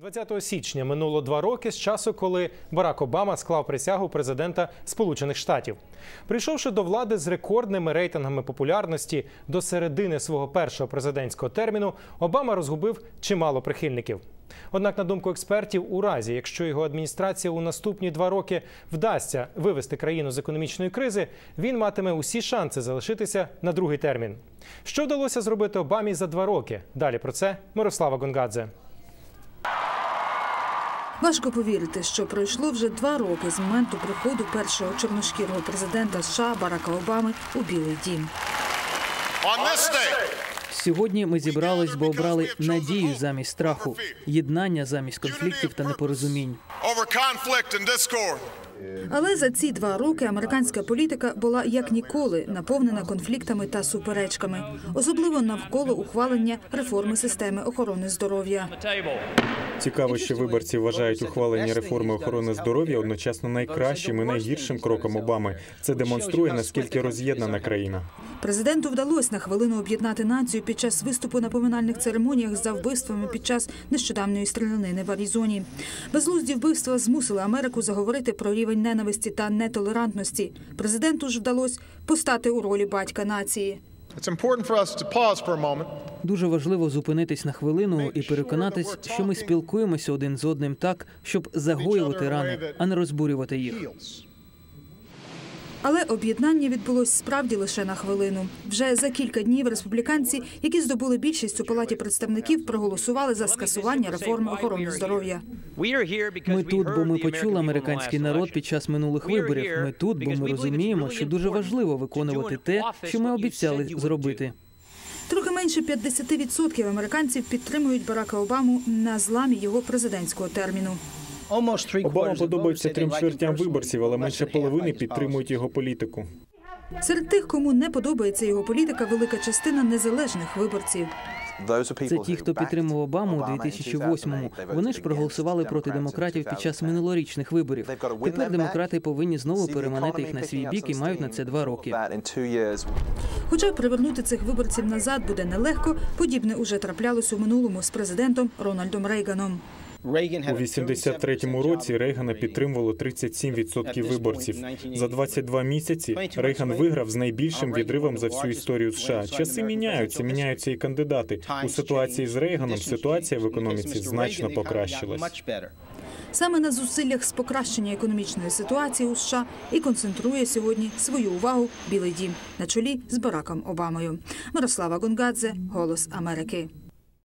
20 січня минуло два роки з часу, коли Барак Обама склав присягу президента Сполучених Штатів. Прийшовши до влади з рекордними рейтингами популярності до середини свого першого президентського терміну, Обама розгубив чимало прихильників. Однак, на думку експертів, у разі, якщо його адміністрація у наступні два роки вдасться вивести країну з економічної кризи, він матиме усі шанси залишитися на другий термін. Що вдалося зробити Обамі за два роки? Далі про це Мирослава Гонгадзе. Важко повірити, що пройшло вже два роки з моменту приходу першого чорношкірого президента США Барака Обами у Білий Дім. Сьогодні ми зібрались, бо обрали надію замість страху, єднання замість конфліктів та непорозумінь. Але за ці два роки американська політика була як ніколи наповнена конфліктами та суперечками, особливо навколо ухвалення реформи системи охорони здоров'я. Цікаво, що виборці вважають ухвалення реформи охорони здоров'я одночасно найкращим і найгіршим кроком Обами. Це демонструє наскільки роз'єднана країна. Президенту вдалося на хвилину об'єднати націю під час виступу на поминальних церемоніях за вбивствами під час нещодавньої стрілянини в Аризоні. Безглузді вбивства змусили Америку заговорити про рівень ненависті та нетолерантності. Президенту ж вдалося постати у ролі батька нації. Дуже важливо зупинитись на хвилину і переконатись, що ми спілкуємося один з одним так, щоб загоювати рани, а не розбурювати їх. Але об'єднання відбулось справді лише на хвилину. Вже за кілька днів республіканці, які здобули більшість у палаті представників, проголосували за скасування реформи охорони здоров'я. Ми тут, бо ми почули американський народ під час минулих виборів. Ми тут, бо ми розуміємо, що дуже важливо виконувати те, що ми обіцяли зробити. Трохи менше 50% американців підтримують Барака Обаму на зламі його президентського терміну. Обама подобається трьом чвертям виборців, але менше половини підтримують його політику. Серед тих, кому не подобається його політика, велика частина незалежних виборців. Це ті, хто підтримував Обаму у 2008-му. Вони ж проголосували проти демократів під час минулорічних виборів. Тепер демократи повинні знову переманити їх на свій бік і мають на це два роки. Хоча привернути цих виборців назад буде нелегко, подібне уже траплялось у минулому з президентом Рональдом Рейганом. У 83-му році Рейгана підтримувало 37% виборців. За 22 місяці Рейган виграв з найбільшим відривом за всю історію США. Часи міняються, міняються і кандидати. У ситуації з Рейганом ситуація в економіці значно покращилась. Саме на зусиллях з покращення економічної ситуації у США і концентрує сьогодні свою увагу Білий Дім на чолі з Бараком Обамою. Мирослава Гонгадзе, Голос Америки.